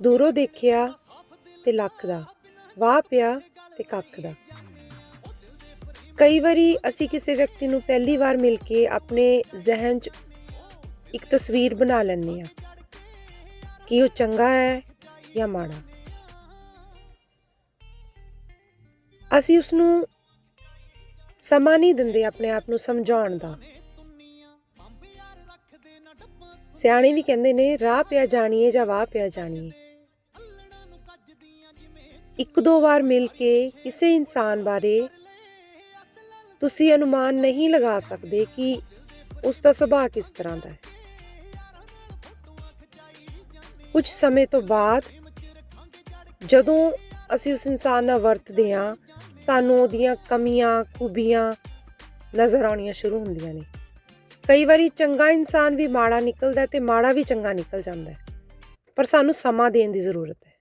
ਦੂਰੋਂ ਦੇਖਿਆ ਤੇ ਲੱਖ ਦਾ, ਵਾਹ ਪਿਆ ਤੇ ਕੱਖ ਦਾ। ਕਈ ਵਾਰੀ ਅਸੀਂ ਕਿਸੇ ਵਿਅਕਤੀ ਨੂੰ ਪਹਿਲੀ ਵਾਰ ਮਿਲ ਕੇ ਆਪਣੇ ਜ਼ਿਹਨ 'ਚ ਇੱਕ ਤਸਵੀਰ ਬਣਾ ਲੈਂਦੇ ਆ ਕਿ ਉਹ ਚੰਗਾ ਹੈ ਜਾਂ ਮਾੜਾ। ਅਸੀਂ ਉਸ ਨੂੰ ਸਮਾਂ ਨਹੀਂ ਦਿੰਦੇ ਆਪਣੇ ਆਪ ਨੂੰ ਸਮਝਾਉਣ ਦਾ। ਸਿਆਣੇ ਵੀ ਕਹਿੰਦੇ ਨੇ, ਰਾਹ ਪਿਆ ਜਾਣੀਏ ਜਾਂ ਵਾਹ ਪਿਆ ਜਾਣੀਏ। ਇੱਕ ਦੋ ਵਾਰ ਮਿਲ ਕੇ ਕਿਸੇ ਇਨਸਾਨ ਬਾਰੇ ਤੁਸੀਂ ਅਨੁਮਾਨ ਨਹੀਂ ਲਗਾ ਸਕਦੇ ਕਿ ਉਸ ਦਾ ਸੁਭਾਅ ਕਿਸ ਤਰ੍ਹਾਂ ਦਾ ਹੈ। ਕੁਝ ਸਮੇਂ ਤੋਂ ਬਾਅਦ ਜਦੋਂ ਅਸੀਂ ਉਸ ਇਨਸਾਨ ਨਾਲ ਵਰਤਦੇ ਹਾਂ, ਸਾਨੂੰ ਉਹਦੀਆਂ ਕਮੀਆਂ, ਖੂਬੀਆਂ ਨਜ਼ਰ ਆਉਣੀਆਂ ਸ਼ੁਰੂ ਹੁੰਦੀਆਂ ਨੇ। ਕਈ ਵਾਰੀ ਚੰਗਾ ਇਨਸਾਨ ਵੀ ਮਾੜਾ ਨਿਕਲਦਾ ਹੈ ਤੇ ਮਾੜਾ ਵੀ ਚੰਗਾ ਨਿਕਲ ਜਾਂਦਾ ਪਰ ਸਾਨੂੰ ਸਮਾਂ ਦੇਣ ਦੀ ਜ਼ਰੂਰਤ ਹੈ।